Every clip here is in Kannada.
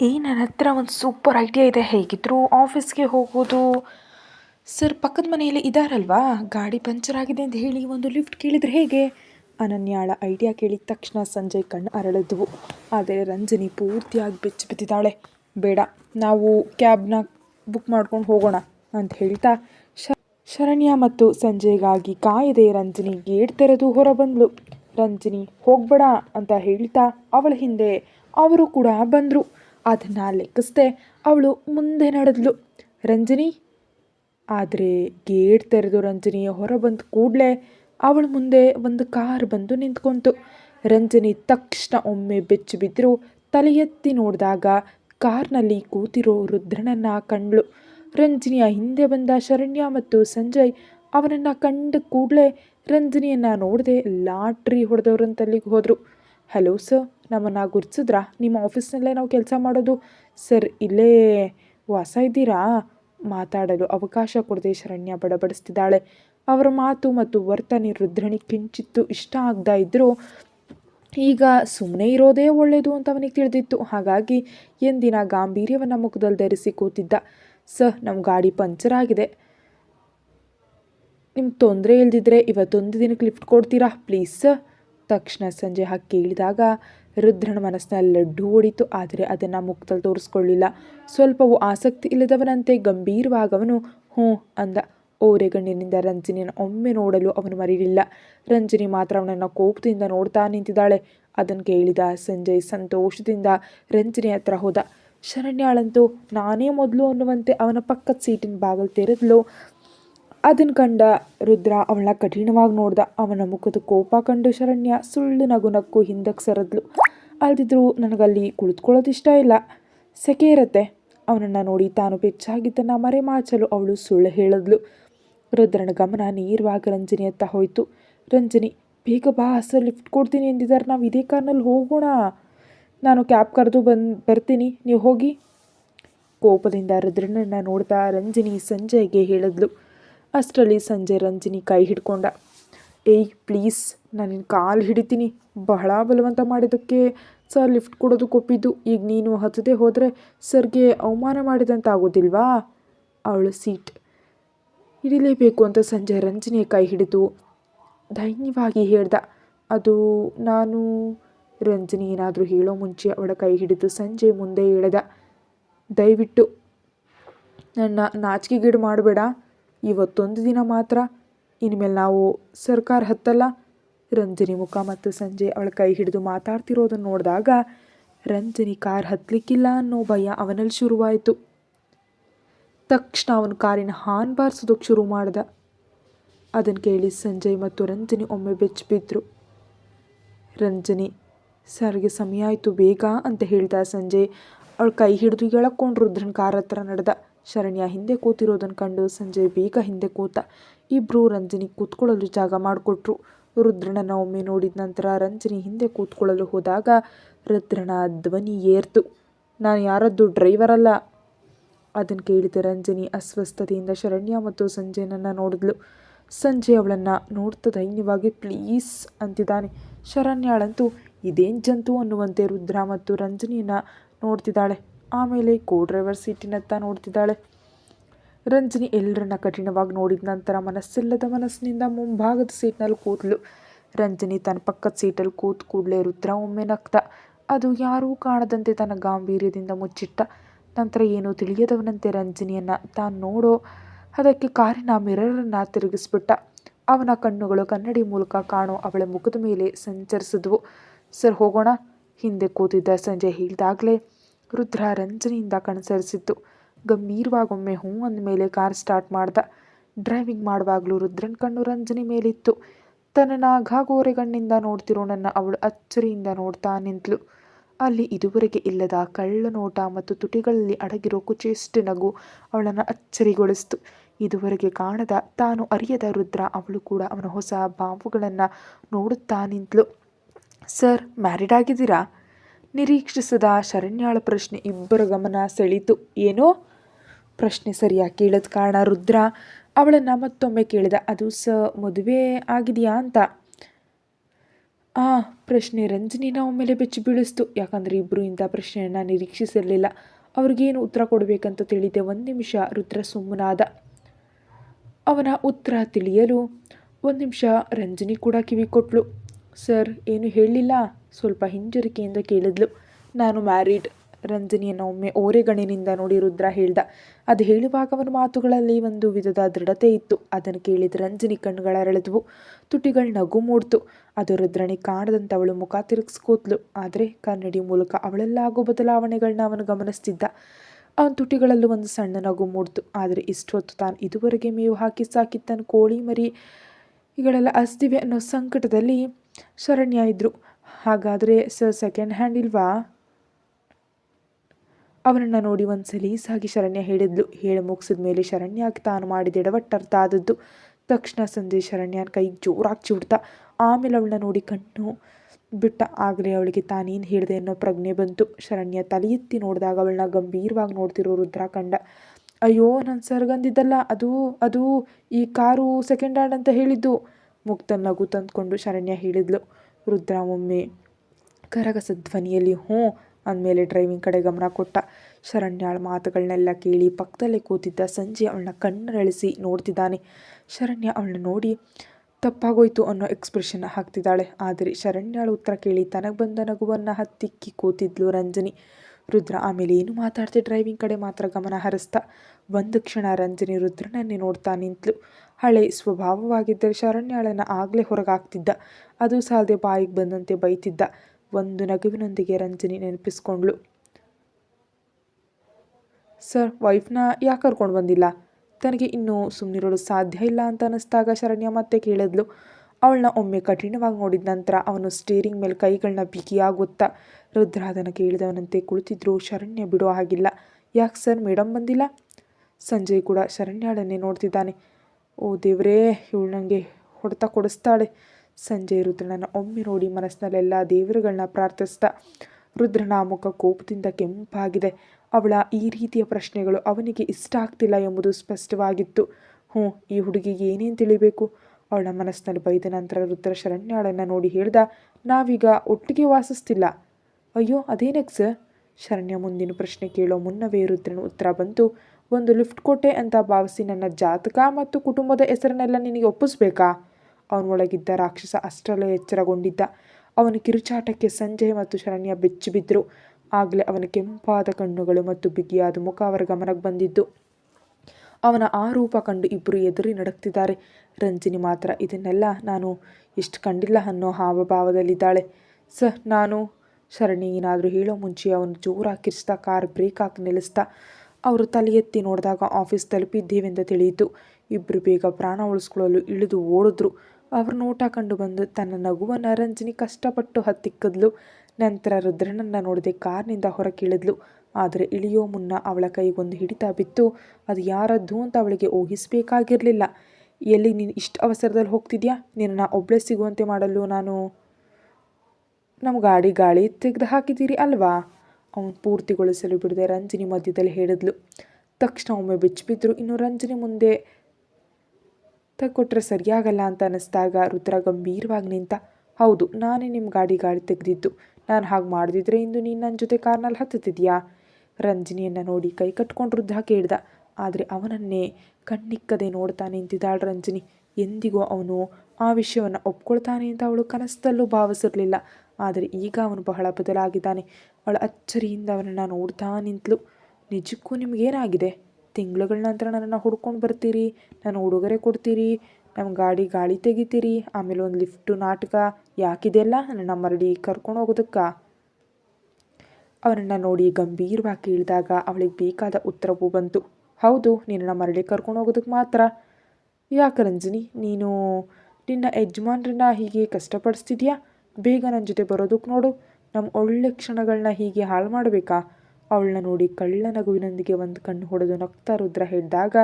ಏ, ನನ್ನ ಹತ್ರ ಒಂದು ಸೂಪರ್ ಐಡಿಯಾ ಇದೆ. ಹೇಗಿದ್ದರೂ ಆಫೀಸ್ಗೆ ಹೋಗೋದು. ಸರ್, ಪಕ್ಕದ ಮನೆಯಲ್ಲಿ ಇದ್ದಾರಲ್ವಾ ಗಾಡಿ ಪಂಚರ್ ಆಗಿದೆ ಅಂತ ಹೇಳಿ ಒಂದು ಲಿಫ್ಟ್ ಕೇಳಿದರೆ ಹೇಗೆ? ಅನನ್ಯಾಳ ಐಡಿಯಾ ಕೇಳಿದ ತಕ್ಷಣ ಸಂಜಯ್ ಕಣ್ಣು ಅರಳಿದ್ವು. ಆದರೆ ರಂಜನಿ ಪೂರ್ತಿಯಾಗಿ ಬೆಚ್ಚಿ ಬಿದ್ದಿದ್ದಾಳೆ. ಬೇಡ, ನಾವು ಕ್ಯಾಬ್ನ ಬುಕ್ ಮಾಡ್ಕೊಂಡು ಹೋಗೋಣ ಅಂತ ಹೇಳ್ತಾ ಶರಣ್ಯ ಮತ್ತು ಸಂಜಯ್ಗಾಗಿ ಕಾಯದೆ ರಂಜನಿ ಗೇಟ್ ತೆರೆದು ಹೊರ ಬಂದಳು ರಂಜನಿ, ಹೋಗ್ಬೇಡ ಅಂತ ಹೇಳ್ತಾ ಅವಳ ಹಿಂದೆ ಅವರು ಕೂಡ ಬಂದರು. ಅದನ್ನು ಲೆಕ್ಕಿಸ್ದೆ ಅವಳು ಮುಂದೆ ನಡೆದ್ಲು. ರಂಜನಿ, ಆದರೆ ಗೇಟ್ ತೆರೆದು ರಂಜನಿ ಹೊರ ಬಂದ ಕೂಡಲೇ ಅವಳ ಮುಂದೆ ಒಂದು ಕಾರ್ ಬಂದು ನಿಂತ್ಕೊಂತು. ರಂಜನಿ ತಕ್ಷಣ ಒಮ್ಮೆ ಬೆಚ್ಚಿ ಬಿದ್ದರೂ. ತಲೆ ಎತ್ತಿ ನೋಡಿದಾಗ ಕಾರ್ನಲ್ಲಿ ಕೂತಿರೋ ರುದ್ರನನ್ನ ಕಂಡ್ಳು. ರಂಜನಿಯ ಹಿಂದೆ ಬಂದ ಶರಣ್ಯ ಮತ್ತು ಸಂಜಯ್ ಅವನನ್ನು ಕಂಡ ಕೂಡಲೇ ರಂಜನಿಯನ್ನು ನೋಡದೆ ಲಾಟ್ರಿ ಹೊಡೆದವ್ರಂತಲ್ಲಿಗೆ ಹೋದರು. ಹಲೋ ಸರ್ ನಮ್ಮನ್ನು ಗುರ್ತಿಸಿದ್ರಾ ನಿಮ್ಮ ಆಫೀಸ್ನಲ್ಲೇ ನಾವು ಕೆಲಸ ಮಾಡೋದು? ಸರ್, ಇಲ್ಲೇ ವಾಸ ಇದ್ದೀರಾ? ಮಾತಾಡಲು ಅವಕಾಶ ಕೊಡದೆ ಶರಣ್ಯ ಬಡಬಡಿಸ್ತಿದ್ದಾಳೆ. ಅವರ ಮಾತು ಮತ್ತು ವರ್ತನೆ ರುದ್ರನಿಗೆ ಕಿಂಚಿತ್ತು ಇಷ್ಟ ಆಗದ ಇದ್ದರೂ ಈಗ ಸುಮ್ಮನೆ ಇರೋದೇ ಒಳ್ಳೆಯದು ಅಂತ ಅವನಿಗೆ ತಿಳಿದಿತ್ತು. ಹಾಗಾಗಿ ಎಂದಿನ ಗಾಂಭೀರ್ಯವನ್ನು ಮುಖದಲ್ಲಿ ಧರಿಸಿ ಕೂತಿದ್ದ. ಸರ್ ನಮ್ಮ ಗಾಡಿ ಪಂಚರ್ ಆಗಿದೆ. ನಿಮ್ಮ ತೊಂದರೆ ಇಲ್ದಿದ್ರೆ ಇವತ್ತೊಂದು ದಿನಕ್ಕೆ ಲಿಫ್ಟ್ ಕೊಡ್ತೀರಾ? Please, sir. ತಕ್ಷಣ ಸಂಜೆ ಹಾಕಿ ಕೇಳಿದಾಗ ರುದ್ರನ ಮನಸ್ಸಿನಲ್ಲಿ ಲಡ್ಡು ಓಡಿತು ಆದರೆ ಅದನ್ನು ಮುಕ್ತಲ್ಲಿ ತೋರಿಸ್ಕೊಳ್ಳಿಲ್ಲ. ಸ್ವಲ್ಪವೂ ಆಸಕ್ತಿ ಇಲ್ಲದವನಂತೆ ಗಂಭೀರವಾಗವನು ಹ್ಞೂ ಅಂದ. ಓರೆಗಣ್ಣಿನಿಂದ ರಂಜನಿಯನ್ನು ಒಮ್ಮೆ ನೋಡಲು ಅವನು ಮರೆಯಲಿಲ್ಲ. ರಂಜನಿ ಮಾತ್ರ ಅವನನ್ನು ಕೋಪದಿಂದ ನೋಡ್ತಾ ನಿಂತಿದ್ದಾಳೆ. ಅದನ್ನು ಕೇಳಿದ ಸಂಜಯ್ ಸಂತೋಷದಿಂದ ರಂಜನಿ ಹತ್ರ ಹೋದ. ಶರಣ್ಯಾಳಂತೂ, ನಾನೇ ಮೊದಲು ಅನ್ನುವಂತೆ ಅವನ ಪಕ್ಕದ ಸೀಟಿನ ಬಾಗಿಲು ತೆರೆದ್ಲು. ಅದನ್ನು ಕಂಡ ರುದ್ರ ಅವಳ ಕಠಿಣವಾಗಿ ನೋಡ್ದ. ಅವನ ಮುಖದ ಕೋಪ ಕಂಡು ಶರಣ್ಯ ಸುಳ್ಳು ನಗು ನಕ್ಕು ಹಿಂದಕ್ಕೆ ಸರದ್ಲು. ಅಲ್ದಿದ್ರು ನನಗಲ್ಲಿ ಕುಳಿತುಕೊಳ್ಳೋದು ಇಷ್ಟ ಇಲ್ಲ. ಸೆಕೆ ಇರತ್ತೆ. ಅವನನ್ನು ನೋಡಿ ತಾನು ಬೆಚ್ಚಾಗಿದ್ದನ್ನು ಮರೆಮಾಚಲು ಅವಳು ಸುಳ್ಳು ಹೇಳಿದ್ಲು. ರುದ್ರನ ಗಮನ ನೇರವಾಗಿ ರಂಜನಿಯತ್ತ ಹೋಯಿತು. ರಂಜನಿ, ಬೇಗ ಬಾ, ಹಸರು ಲಿಫ್ಟ್ ಕೊಡ್ತೀನಿ ಎಂದಿದ್ದಾರೆ. ನಾವು ಇದೇ ಕಾರ್ನಲ್ಲಿ ಹೋಗೋಣ. ನಾನು ಕ್ಯಾಬ್ ಕರೆದು ಬಂದು, ಬರ್ತೀನಿ. ನೀವು ಹೋಗಿ. ಕೋಪದಿಂದ ರುದ್ರನನ್ನು ನೋಡ್ತಾ ರಂಜನಿ ಸಂಜಯ್ಗೆ ಹೇಳಿದ್ಲು. ಅಷ್ಟರಲ್ಲಿ ಸಂಜೆ ರಂಜಿನಿ ಕೈ ಹಿಡ್ಕೊಂಡ. ಏಯ್ ಪ್ಲೀಸ್ ನಾನು ನಿನ್ನ ಕಾಲು ಹಿಡಿತೀನಿ. ಬಹಳ ಬಲವಂತ ಮಾಡಿದ್ದಕ್ಕೆ ಸರ್ ಲಿಫ್ಟ್ ಕೊಡೋದು ಕೊಪ್ಪಿದ್ದು. ಈಗ ನೀನು ಹತ್ತದೆ ಹೋದರೆ ಸರ್ಗೆ ಅವಮಾನ ಮಾಡಿದಂತ ಆಗೋದಿಲ್ವಾ ಅವಳು ಸೀಟ್. ಹಿಡಿಲೇಬೇಕು ಅಂತ ಸಂಜೆ ರಂಜನಿಯ ಕೈ ಹಿಡಿದು ದೈನ್ಯವಾಗಿ ಹೇಳ್ದ. ಅದು ನಾನು ರಂಜನಿ ಏನಾದರೂ ಹೇಳೋ ಮುಂಚೆ ಅವಳ ಕೈ ಹಿಡಿದು ಸಂಜೆ ಮುಂದೆ ಎಳೆದ. ದಯವಿಟ್ಟು ನನ್ನ ನಾಚಿಕೆಗೀಡು ಮಾಡಬೇಡ. ಇವತ್ತೊಂದು ದಿನ ಮಾತ್ರ. ಇನ್ಮೇಲೆ ನಾವು ಸರ್ಕಾರ ಹತ್ತಲ್ಲ? ರಂಜನಿ ಮುಖ ಮತ್ತು ಸಂಜೆ ಅವಳ ಕೈ ಹಿಡಿದು ಮಾತಾಡ್ತಿರೋದನ್ನು ನೋಡಿದಾಗ, ರಂಜನಿ ಕಾರ್ ಹತ್ತಲಿಕ್ಕಿಲ್ಲ ಅನ್ನೋ ಭಯ ಅವನಲ್ಲಿ ಶುರುವಾಯಿತು. ತಕ್ಷಣ ಅವನು ಕಾರಿನ ಹಾನ್ ಬಾರಿಸೋದಕ್ಕೆ ಶುರು ಮಾಡ್ದ. ಅದನ್ನು ಕೇಳಿ ಸಂಜಯ್ ಮತ್ತು ರಂಜನಿ ಒಮ್ಮೆ ಬೆಚ್ಚ ಬಿದ್ದರು ರಂಜನಿ, ಸರ್ಗೆ ಸಮಯ ಆಯಿತು ಬೇಗ ಅಂತ ಹೇಳ್ದ ಸಂಜಯ್ ಅವಳು ಕೈ ಹಿಡಿದು ಎಳಕೊಂಡು ರುದ್ರನ ಕಾರ್ ಹತ್ರ ನಡೆದ. ಶರಣ್ಯ ಹಿಂದೆ ಕೂತಿರೋದನ್ನು ಕಂಡು ಸಂಜಯ್ ಬೇಗ ಹಿಂದೆ ಕೂತ ಇಬ್ಬರು ರಂಜನಿ ಕೂತ್ಕೊಳ್ಳಲು ಜಾಗ ಮಾಡಿಕೊಟ್ರು. ರುದ್ರನನ್ನು ಒಮ್ಮೆ ನೋಡಿದ ನಂತರ ರಂಜನಿ ಹಿಂದೆ ಕೂತ್ಕೊಳ್ಳಲು ಹೋದಾಗ ರುದ್ರನ ಧ್ವನಿ ಏರ್ತು. ನಾನು ಯಾರದ್ದು ಡ್ರೈವರ್ ಅಲ್ಲ ಅದನ್ನು ಕೇಳಿದ ರಂಜನಿ ಅಸ್ವಸ್ಥತೆಯಿಂದ ಶರಣ್ಯ ಮತ್ತು ಸಂಜಯನನ್ನು ನೋಡಿದ್ಲು. ಸಂಜೆ ಅವಳನ್ನು ನೋಡ್ತಾ ದೈನ್ಯವಾಗಿ ಪ್ಲೀಸ್, ಅಂತಿದ್ದಾನೆ. ಶರಣ್ಯಾಳಂತೂ, ಇದೇನು ಜಂತು ಅನ್ನುವಂತೆ ರುದ್ರ ಮತ್ತು ರಂಜನಿಯನ್ನು ನೋಡ್ತಿದ್ದಾಳೆ. ಆಮೇಲೆ ಕೋ ಡ್ರೈವರ್ ಸೀಟಿನತ್ತ ನೋಡ್ತಿದ್ದಾಳೆ. ರಂಜನಿ ಎಲ್ಲರನ್ನ ಕಠಿಣವಾಗಿ ನೋಡಿದ ನಂತರ ಮನಸ್ಸಿಲ್ಲದ ಮನಸ್ಸಿನಿಂದ ಮುಂಭಾಗದ ಸೀಟ್ನಲ್ಲಿ ಕೂತಳು ರಂಜನಿ ತನ್ನ ಪಕ್ಕದ ಸೀಟಲ್ಲಿ ಕೂತ್ ಕೂಡಲೇ ರುದ್ರ ಒಮ್ಮೆ ನಗ್ತ. ಅದು ಯಾರೂ ಕಾಣದಂತೆ ತನ್ನ ಗಾಂಭೀರ್ಯದಿಂದ ಮುಚ್ಚಿಟ್ಟ. ನಂತರ ಏನೂ ತಿಳಿಯದವನಂತೆ ರಂಜಿನಿಯನ್ನು ತಾನು ನೋಡೋ ಅದಕ್ಕೆ ಕಾರಿನ ಮಿರರನ್ನು ತಿರುಗಿಸ್ಬಿಟ್ಟ. ಅವನ ಕಣ್ಣುಗಳು ಕನ್ನಡಿ ಮೂಲಕ ಕಾಣೋ ಅವಳ ಮುಖದ ಮೇಲೆ ಸಂಚರಿಸಿದ್ವು. ಸರ್ ಹೋಗೋಣ. ಹಿಂದೆ ಕೂತಿದ್ದ ಸಂಜೆ ಹೇಳಿದಾಗಲೇ ರುದ್ರ ರಂಜನೆಯಿಂದ ಕಣಸರಿಸಿತ್ತು. ಗಂಭೀರವಾಗೊಮ್ಮೆ ಹ್ಞೂ ಅಂದಮೇಲೆ ಕಾರ್ ಸ್ಟಾರ್ಟ್ ಮಾಡ್ದ. ಡ್ರೈವಿಂಗ್ ಮಾಡುವಾಗಲೂ ರುದ್ರನ್ ಕಣ್ಣು ರಂಜನಿ ಮೇಲಿತ್ತು. ತನ್ನ ಆಘಾಗೋರೆಗಣ್ಣಿಂದ ನೋಡ್ತಿರೋ ನನ್ನ ಅವಳು ಅಚ್ಚರಿಯಿಂದ ನೋಡ್ತಾ ನಿಂತಳು ಅಲ್ಲಿ ಇದುವರೆಗೆ ಇಲ್ಲದ ಕಳ್ಳ ನೋಟ ಮತ್ತು ತುಟಿಗಳಲ್ಲಿ ಅಡಗಿರೋ ಕುಚೇಷ್ಟು ನಗು ಅವಳನ್ನು ಅಚ್ಚರಿಗೊಳಿಸ್ತು. ಇದುವರೆಗೆ ಕಾಣದ ತಾನು ಅರಿಯದ ರುದ್ರ ಅವಳು ಕೂಡ ಅವನ ಹೊಸ ಬಾವುಗಳನ್ನು ನೋಡುತ್ತಾ ನಿಂತಳು ಸರ್, ಮ್ಯಾರಿಡ್ ಆಗಿದ್ದೀರಾ? ನಿರೀಕ್ಷಿಸದ ಶರಣ್ಯಾಳ ಪ್ರಶ್ನೆ ಇಬ್ಬರ ಗಮನ ಸೆಳೀತು ಏನೋ? ಪ್ರಶ್ನೆ ಸರಿಯಾಗಿ ಕೇಳದ ಕಾರಣ ರುದ್ರ ಅವಳನ್ನು ಮತ್ತೊಮ್ಮೆ ಕೇಳಿದ, ಅದು ಸ ಮದುವೆ ಆಗಿದೆಯಾ ಅಂತ? ಆ ಪ್ರಶ್ನೆ ರಂಜನಿನ ಒಮ್ಮೆಲೆ ಬೆಚ್ಚಿ ಬೀಳಿಸ್ತು. ಯಾಕಂದರೆ ಇಬ್ಬರು ಇಂಥ ಪ್ರಶ್ನೆಯನ್ನು ನಿರೀಕ್ಷಿಸಿರಲಿಲ್ಲ ಅವ್ರಿಗೇನು ಉತ್ತರ ಕೊಡಬೇಕಂತ ತಿಳಿದೆ. ಒಂದು ನಿಮಿಷ ರುದ್ರ ಸುಮ್ಮನಾದ. ಅವನ ಉತ್ತರ ತಿಳಿಯಲು ಒಂದು ನಿಮಿಷ ರಂಜನಿ ಕೂಡ ಕಿವಿ ಕೊಟ್ಲು ಸರ್, ಏನು ಹೇಳಲಿಲ್ಲ? ಸ್ವಲ್ಪ ಹಿಂಜರಿಕೆಯಿಂದ ಕೇಳಿದ್ಲು. ನಾನು ಮ್ಯಾರಿಡ್. ರಂಜನಿಯನ್ನು ಒಮ್ಮೆ ಓರೆಗಣ್ಣಿನಿಂದ ನೋಡಿ ರುದ್ರ ಹೇಳ್ದ. ಅದು ಹೇಳುವಾಗ ಅವನ ಮಾತುಗಳಲ್ಲಿ ಒಂದು ವಿಧದ ದೃಢತೆ ಇತ್ತು. ಅದನ್ನು ಕೇಳಿದ ರಂಜನಿ ಕಣ್ಣುಗಳರಳಿದ್ವು ತುಟಿಗಳು ನಗು ಮೂಡ್ತು. ಅದು ರುದ್ರನಿ ಕಾಣದಂತ ಅವಳು ಮುಖ ತಿರುಗಿಸ್ಕೋತ್ಲು. ಆದರೆ ಕನ್ನಡಿ ಮೂಲಕ ಅವಳೆಲ್ಲಾಗೋ ಬದಲಾವಣೆಗಳನ್ನ ಅವನು ಗಮನಿಸ್ತಿದ್ದ. ಅವನ ತುಟಿಗಳಲ್ಲೂ ಒಂದು ಸಣ್ಣ ನಗು ಮೂಡ್ತು. ಆದರೆ ಇಷ್ಟೊತ್ತು ತಾನು ಇದುವರೆಗೆ ಮೇವು ಹಾಕಿ ಸಾಕಿತ್ತನ ಕೋಳಿ ಮರಿ ಇಗಳೆಲ್ಲ ಅಸ್ತಿವೆ ಅನ್ನೋ ಸಂಕಟದಲ್ಲಿ ಶರಣ್ಯ ಇದ್ದರು ಹಾಗಾದರೆ ಸರ್ ಸೆಕೆಂಡ್ ಹ್ಯಾಂಡ್ ಇಲ್ವಾ? ಅವನನ್ನು ನೋಡಿ ಒಂದು ಸಲೀಸಾಗಿ ಶರಣ್ಯ ಹೇಳಿದ್ಲು. ಹೇಳಿ ಮುಗಿಸಿದ ಮೇಲೆ ಶರಣ್ಯಾಗಿ ತಾನು ಮಾಡಿದ ಎಡವಟ್ಟರ್ಥ ಆದದ್ದು. ತಕ್ಷಣ ಸಂಜೆ ಶರಣ್ಯನ ಕೈಗೆ ಜೋರಾಗಿ ಚೂಡ್ತ ಆಮೇಲೆ ಅವಳನ್ನ ನೋಡಿ ಕಣ್ಣು ಬಿಟ್ಟ. ಆಗಲೇ ಅವಳಿಗೆ ತಾನೇನು ಹೇಳಿದೆ ಅನ್ನೋ ಪ್ರಜ್ಞೆ ಬಂತು. ಶರಣ್ಯ ತಲೆ ಎತ್ತಿ ನೋಡಿದಾಗ ಅವಳನ್ನ ಗಂಭೀರವಾಗಿ ನೋಡ್ತಿರೋ ರುದ್ರ ಕಂಡ ಅಯ್ಯೋ ನನ್ನ ಸರ್ಗಂದಿದ್ದಲ್ಲ ಅದು ಅದು ಈ ಕಾರು ಸೆಕೆಂಡ್ ಹ್ಯಾಂಡ್ ಅಂತ ಹೇಳಿದ್ದು. ಮುಕ್ತ ನಗು ತಂದ್ಕೊಂಡು ಶರಣ್ಯ ಹೇಳಿದ್ಲು ರುದ್ರ ಒಮ್ಮೆ ಕರಗಸ ಧ್ವನಿಯಲ್ಲಿ ಹ್ಞೂ ಅಂದಮೇಲೆ ಡ್ರೈವಿಂಗ್ ಕಡೆ ಗಮನ ಕೊಟ್ಟ. ಶರಣ್ಯಾಳ ಮಾತುಗಳನ್ನೆಲ್ಲ ಕೇಳಿ ಪಕ್ಕದಲ್ಲೇ ಕೂತಿದ್ದ ಸಂಜೆ ಅವಳನ್ನ ಕಣ್ಣರಳಿಸಿ ನೋಡ್ತಿದ್ದಾನೆ. ಶರಣ್ಯ ಅವಳನ್ನ ನೋಡಿ ತಪ್ಪಾಗೋಯ್ತು ಅನ್ನೋ ಎಕ್ಸ್ಪ್ರೆಷನ್ ಹಾಕ್ತಿದ್ದಾಳೆ. ಆದರೆ ಶರಣ್ಯಾಳ ಉತ್ತರ ಕೇಳಿ ತನಗೆ ಬಂದ ನಗುವನ್ನು ಹತ್ತಿಕ್ಕಿ ಕೂತಿದ್ಲು ರಂಜನಿ. ರುದ್ರ ಆಮೇಲೆ ಏನು ಮಾತಾಡ್ತಿ ಡ್ರೈವಿಂಗ್ ಕಡೆ ಮಾತ್ರ ಗಮನ ಹರಿಸ್ತಾ. ಒಂದು ಕ್ಷಣ ರಂಜನಿ ರುದ್ರನನ್ನೇ ನೋಡ್ತಾ ನಿಂತಳು ಹಳೆ ಸ್ವಭಾವವಾಗಿದ್ದರೆ ಶರಣ್ಯಾಳನ್ನು ಆಗಲೇ ಹೊರಗಾಗ್ತಿದ್ದ. ಅದು ಸಾಲದೆ ಬಾಯಿಗೆ ಬಂದಂತೆ ಬೈತಿದ್ದ. ಒಂದು ನಗುವಿನೊಂದಿಗೆ ರಂಜನಿ ನೆನಪಿಸ್ಕೊಂಡ್ಳು. ಸರ್, ವೈಫ್ನ ಯಾಕೆ ಕರ್ಕೊಂಡು ಬಂದಿಲ್ಲ? ತನಗೆ ಇನ್ನೂ ಸುಮ್ಮನಿರಲು ಸಾಧ್ಯ ಇಲ್ಲ ಅಂತ ಅನ್ನಿಸ್ದಾಗ ಶರಣ್ಯ ಮತ್ತೆ ಕೇಳಿದ್ಲು. ಅವಳನ್ನ ಒಮ್ಮೆ ಕಠಿಣವಾಗಿ ನೋಡಿದ ನಂತರ ಅವನು ಸ್ಟೀರಿಂಗ್ ಮೇಲೆ ಕೈಗಳನ್ನ ಬಿಗಿಯಾಗುತ್ತಾ ರುದ್ರಾದನ ಕೇಳಿದವನಂತೆ ಕುಳಿತಿದ್ರು. ಶರಣ್ಯ ಬಿಡೋ ಹಾಗಿಲ್ಲ. ಯಾಕೆ ಸರ್ ಮೇಡಮ್ ಬಂದಿಲ್ಲ? ಸಂಜಯ್ ಕೂಡ ಶರಣ್ಯಾಳನ್ನೇ ನೋಡ್ತಿದ್ದಾನೆ. ಓ ದೇವರೇ, ಇವಳು ನನಗೆ ಹೊಡೆತ ಕೊಡಿಸ್ತಾಳೆ. ಸಂಜೆ ರುದ್ರನನ್ನ ಒಮ್ಮೆ ನೋಡಿ ಮನಸ್ಸಿನಲ್ಲೆಲ್ಲ ದೇವರುಗಳನ್ನ ಪ್ರಾರ್ಥಿಸ್ತಾ ರುದ್ರನ ಮುಖ ಕೋಪದಿಂದ ಕೆಂಪಾಗಿದೆ. ಅವಳ ಈ ರೀತಿಯ ಪ್ರಶ್ನೆಗಳು ಅವನಿಗೆ ಇಷ್ಟ ಆಗ್ತಿಲ್ಲ ಎಂಬುದು ಸ್ಪಷ್ಟವಾಗಿತ್ತು. ಹ್ಞೂ, ಈ ಹುಡುಗಿಗೆ ಏನೇನು ತಿಳಿಬೇಕು? ಅವಳ ಮನಸ್ಸಿನಲ್ಲಿ ಬೈದ ನಂತರ ರುದ್ರ ಶರಣ್ಯಾಳನ್ನು ನೋಡಿ ಹೇಳ್ದ, ನಾವೀಗ ಒಟ್ಟಿಗೆ ವಾಸಿಸ್ತಿಲ್ಲ. ಅಯ್ಯೋ ಅದೇನಕ್ಕೆ ಶರಣ್ಯ ಮುಂದಿನ ಪ್ರಶ್ನೆ ಕೇಳೋ ಮುನ್ನವೇ ರುದ್ರನ ಉತ್ತರ ಬಂತು. ಒಂದು ಲಿಫ್ಟ್ ಕೊಟ್ಟೆ ಅಂತ ಭಾವಿಸಿ ನನ್ನ ಜಾತಕ ಮತ್ತು ಕುಟುಂಬದ ಹೆಸರನ್ನೆಲ್ಲ ನಿನಗೆ ಒಪ್ಪಿಸ್ಬೇಕಾ? ಅವನೊಳಗಿದ್ದ ರಾಕ್ಷಸ ಅಷ್ಟರಲ್ಲೇ ಎಚ್ಚರಗೊಂಡಿದ್ದ. ಅವನ ಕಿರುಚಾಟಕ್ಕೆ ಸಂಜಯ್ ಮತ್ತು ಶರಣ್ಯ ಬೆಚ್ಚಿ ಬಿದ್ದರು. ಆಗಲೇ ಅವನ ಕೆಂಪಾದ ಕಣ್ಣುಗಳು ಮತ್ತು ಬಿಗಿಯಾದ ಮುಖ ಅವರ ಗಮನಕ್ಕೆ ಬಂದಿದ್ದು. ಅವನ ಆ ರೂಪ ಕಂಡು ಇಬ್ಬರು ಎದುರಿ ನಡಕ್ತಿದ್ದಾರೆ ರಂಜಿನಿ ಮಾತ್ರ, ಇದನ್ನೆಲ್ಲ ನಾನು ಎಷ್ಟು ಕಂಡಿಲ್ಲ ಅನ್ನೋ ಹಾವಭಾವದಲ್ಲಿದ್ದಾಳೆ. ಸರ್, ನಾನು ಶರಣಿ ಏನಾದರೂ ಹೇಳೋ ಮುಂಚೆ ಅವನು ಜೋರಾಗಿ ಕಿರ್ಚ್ತಾ, ಕಾರ್ ಬ್ರೇಕ್ ಹಾಕಿ ನಿಲ್ಲಿಸ್ತಾ ಅವರು ತಲೆ ಎತ್ತಿ ನೋಡಿದಾಗ ಆಫೀಸ್ ತಲುಪಿದ್ದೇವೆಂದು ತಿಳಿಯಿತು. ಇಬ್ಬರು ಬೇಗ ಪ್ರಾಣ ಉಳಿಸ್ಕೊಳ್ಳಲು ಇಳಿದು ಓಡಿದ್ರು. ಅವ್ರ ನೋಟ ಕಂಡು ಬಂದು ತನ್ನ ನಗುವನ್ನು ರಂಜನಿ ಕಷ್ಟಪಟ್ಟು ಹತ್ತಿಕ್ಕದ್ಲು. ನಂತರ ರುದ್ರನನ್ನು ನೋಡದೆ ಕಾರ್ನಿಂದ ಹೊರಕೀಳಿದ್ಲು. ಆದರೆ ಇಳಿಯೋ ಮುನ್ನ ಅವಳ ಕೈಗೊಂದು ಹಿಡಿತ ಬಿತ್ತು. ಅದು ಯಾರದ್ದು ಅಂತ ಅವಳಿಗೆ ಊಹಿಸಬೇಕಾಗಿರಲಿಲ್ಲ. ಎಲ್ಲಿ ನೀನು ಇಷ್ಟು ಅವಸರದಲ್ಲಿ ಹೋಗ್ತಿದ್ಯಾ? ನಿನ್ನ ಒಬ್ಬಳೇ ಸಿಗುವಂತೆ ಮಾಡಲು ನಾನು ನಮ್ಮ ಗಾಡಿ ಗಾಳಿ ತೆಗೆದು ಹಾಕಿದ್ದೀರಿ ಅಲ್ವಾ? ಅವನು ಪೂರ್ತಿಗೊಳಿಸಲು ಬಿಡದೆ ರಂಜಿನಿ ಮಧ್ಯದಲ್ಲಿ ಹೇಳಿದ್ಲು. ತಕ್ಷಣ ಒಮ್ಮೆ ಬಿಚ್ಚಿಬಿದ್ರು. ಇನ್ನು ರಂಜನಿ ಮುಂದೆ ತಗೊಟ್ರೆ ಸರಿಯಾಗಲ್ಲ ಅಂತ ಅನ್ನಿಸ್ದಾಗ ರುದ್ರ ಗಂಭೀರವಾಗಿ ನಿಂತ, ಹೌದು, ನಾನೇ ನಿಮ್ಮ ಗಾಡಿ ಗಾಡಿ ತೆಗೆದಿದ್ದು. ನಾನು ಹಾಗೆ ಮಾಡಿದ್ರೆ ಇಂದು ನೀನು ನನ್ನ ಜೊತೆ ಕಾರ್ನಲ್ಲಿ ಹತ್ತುತ್ತಿದ್ಯಾ? ರಂಜಿನಿಯನ್ನು ನೋಡಿ ಕೈ ಕಟ್ಕೊಂಡು ರುದ್ರ ಕೇಳ್ದ, ಆದರೆ ಅವನನ್ನೇ ಕಣ್ಣಿಕ್ಕದೆ ನೋಡ್ತಾನೆ ನಿಂತಿದ್ದಾಳು ರಂಜಿನಿ. ಎಂದಿಗೂ ಅವನು ಆ ವಿಷಯವನ್ನು ಒಪ್ಕೊಳ್ತಾನೆ ಅಂತ ಅವಳು ಕನಸದಲ್ಲೂ ಭಾವಿಸಿರಲಿಲ್ಲ. ಆದರೆ ಈಗ ಅವನು ಬಹಳ ಬದಲಾಗಿದ್ದಾನೆ. ಅವಳ ಅಚ್ಚರಿಯಿಂದ ಅವನನ್ನು ನೋಡ್ತಾ ನಿಂತಳು ನಿಜಕ್ಕೂ ನಿಮಗೇನಾಗಿದೆ? ತಿಂಗಳುಗಳ ನಂತರ ನನ್ನನ್ನು ಹುಡ್ಕೊಂಡು ಬರ್ತೀರಿ ನಾನು ಉಡುಗೊರೆ ಕೊಡ್ತೀರಿ ನಮ್ಮ ಗಾಡಿ ಗಾಳಿ ತೆಗಿತೀರಿ, ಆಮೇಲೆ ಒಂದು ಲಿಫ್ಟು ನಾಟಕ, ಯಾಕಿದೆಲ್ಲ? ನನ್ನ ಮರಳಿ ಕರ್ಕೊಂಡು ಹೋಗೋದಕ್ಕೆ? ಅವನನ್ನು ನೋಡಿ ಗಂಭೀರವಾಗಿ ಕೇಳಿದಾಗ ಅವಳಿಗೆ ಬೇಕಾದ ಉತ್ತರವೂ ಬಂತು. ಹೌದು, ನಿನ್ನನ್ನು ಮರಳಿ ಕರ್ಕೊಂಡು ಹೋಗೋದಕ್ಕೆ ಮಾತ್ರ. ಯಾಕೆ ರಂಜನಿ, ನೀನು ನಿನ್ನ ಯಜಮಾನ್ರನ್ನ ಹೀಗೆ ಕಷ್ಟಪಡಿಸ್ತಿದ್ಯಾ? ಬೇಗ ನನ್ನ ಜೊತೆ ಬರೋದಕ್ಕೆ ನೋಡು. ನಮ್ಮ ಒಳ್ಳೆ ಕ್ಷಣಗಳನ್ನ ಹೀಗೆ ಹಾಳು ಮಾಡಬೇಕಾ? ಅವಳನ್ನ ನೋಡಿ ಕಳ್ಳ ನಗುವಿನೊಂದಿಗೆ ಒಂದು ಕಣ್ಣು ಹೊಡೆದು ನಗ್ತಾ ರುದ್ರ ಹೇಳಿದಾಗ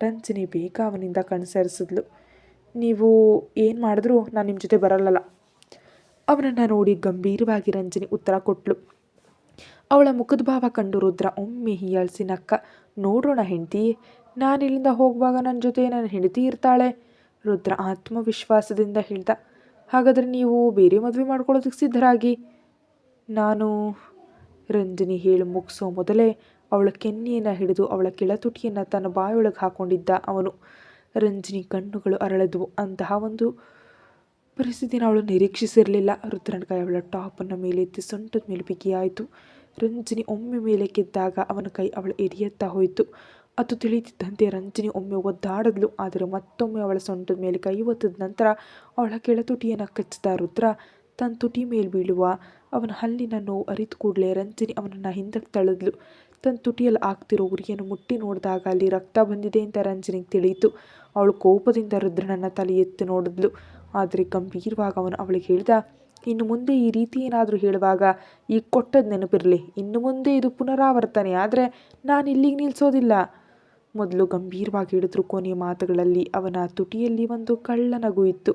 ರಂಜನಿ ಬೇಗ ಅವನಿಂದ ಕಣ್ಸರಿಸಿದ್ಲು ನೀವು ಏನು ಮಾಡಿದ್ರು? ನಾನು ನಿಮ್ಮ ಜೊತೆ ಬರಲ್ಲಲ್ಲ. ಅವನನ್ನು ನೋಡಿ ಗಂಭೀರವಾಗಿ ರಂಜನಿ ಉತ್ತರ ಕೊಟ್ಲು. ಅವಳ ಮುಖದ ಭಾವ ಕಂಡು ರುದ್ರ ಒಮ್ಮೆ ಹೀಯಾಳಿಸಿ ನಕ್ಕ ನೋಡೋಣ ಹೆಂಡತಿ ನಾನಿಲ್ಲಿಂದ ಹೋಗುವಾಗ ನನ್ನ ಜೊತೆ ನನ್ನ ಹೆಂಡತಿ ಇರ್ತಾಳೆ. ರುದ್ರ ಆತ್ಮವಿಶ್ವಾಸದಿಂದ ಹೇಳ್ದ ಹಾಗಾದರೆ ನೀವು ಬೇರೆ ಮದುವೆ ಮಾಡ್ಕೊಳ್ಳೋದಕ್ಕೆ ಸಿದ್ಧರಾಗಿ. ನಾನು ರಂಜನಿ ಹೇಳಿ ಮುಗಿಸೋ ಮೊದಲೇ ಅವಳ ಕೆನ್ನೆಯನ್ನು ಹಿಡಿದು ಅವಳ ಕೆಳತುಟಿಯನ್ನು ತನ್ನ ಬಾಯೊಳಗೆ ಹಾಕೊಂಡಿದ್ದ ಅವನು. ರಂಜನಿ ಕಣ್ಣುಗಳು ಅರಳಿದ್ವು. ಅಂತಹ ಒಂದು ಪರಿಸ್ಥಿತಿನ ಅವಳು ನಿರೀಕ್ಷಿಸಿರಲಿಲ್ಲ. ರುದ್ರನ ಕೈ ಅವಳ ಟಾಪನ್ನು ಮೇಲೆತ್ತಿ ಸೊಂಟದ ಮೇಲೆ ಬಿಗಿಯಾಯಿತು. ರಂಜನಿ ಒಮ್ಮೆ ಮೇಲೆ ಕೆದ್ದಾಗ ಅವನ ಕೈ ಅವಳ ಎರಿಯತ್ತಾ ಹೋಯಿತು. ಅದು ತಿಳಿದಿದ್ದಂತೆ ರಂಜನಿ ಒಮ್ಮೆ ಒದ್ದಾಡಿದ್ಲು. ಆದರೆ ಮತ್ತೊಮ್ಮೆ ಅವಳ ಸೊಂಟದ ಮೇಲೆ ಕೈ ಒತ್ತದ ನಂತರ ಅವಳ ಕೆಳತುಟಿಯನ್ನು ಕಚ್ಚಿದ ರುದ್ರ ತನ್ನ ತುಟಿ ಮೇಲೆ ಬೀಳುವ ಅವನ ಹಲ್ಲಿನ ನೋವು ಅರಿತು ಕೂಡಲೇ ರಂಜನಿ ಅವನನ್ನು ಹಿಂದಕ್ಕೆ ತಳೆದ್ಲು ತನ್ನ ತುಟಿಯಲ್ಲಿ ಆಗ್ತಿರೋ ಉರಿಯನ್ನು ಮುಟ್ಟಿ ನೋಡಿದಾಗ ಅಲ್ಲಿ ರಕ್ತ ಬಂದಿದೆ ಅಂತ ರಂಜನಿಗೆ ತಿಳಿಯಿತು. ಅವಳು ಕೋಪದಿಂದ ರುದ್ರನನ್ನು ತಲೆ ಎತ್ತಿ ನೋಡಿದ್ಲು. ಆದರೆ ಗಂಭೀರವಾಗಿ ಅವನು ಅವಳಿಗೆ ಹೇಳಿದ, ಇನ್ನು ಮುಂದೆ ಈ ರೀತಿ ಏನಾದರೂ ಹೇಳುವಾಗ ಈಗ ಕೊಟ್ಟದ್ದು ನೆನಪಿರಲಿ. ಇನ್ನು ಮುಂದೆ ಇದು ಪುನರಾವರ್ತನೆ. ಆದರೆ ನಾನು ಇಲ್ಲಿಗೆ ನಿಲ್ಲಿಸೋದಿಲ್ಲ ಮೊದಲು ಗಂಭೀರವಾಗಿ ಹಿಡಿದ್ರು ಕೊನೆಯ ಮಾತುಗಳಲ್ಲಿ ಅವನ ತುಟಿಯಲ್ಲಿ ಒಂದು ಕಳ್ಳ ನಗು ಇತ್ತು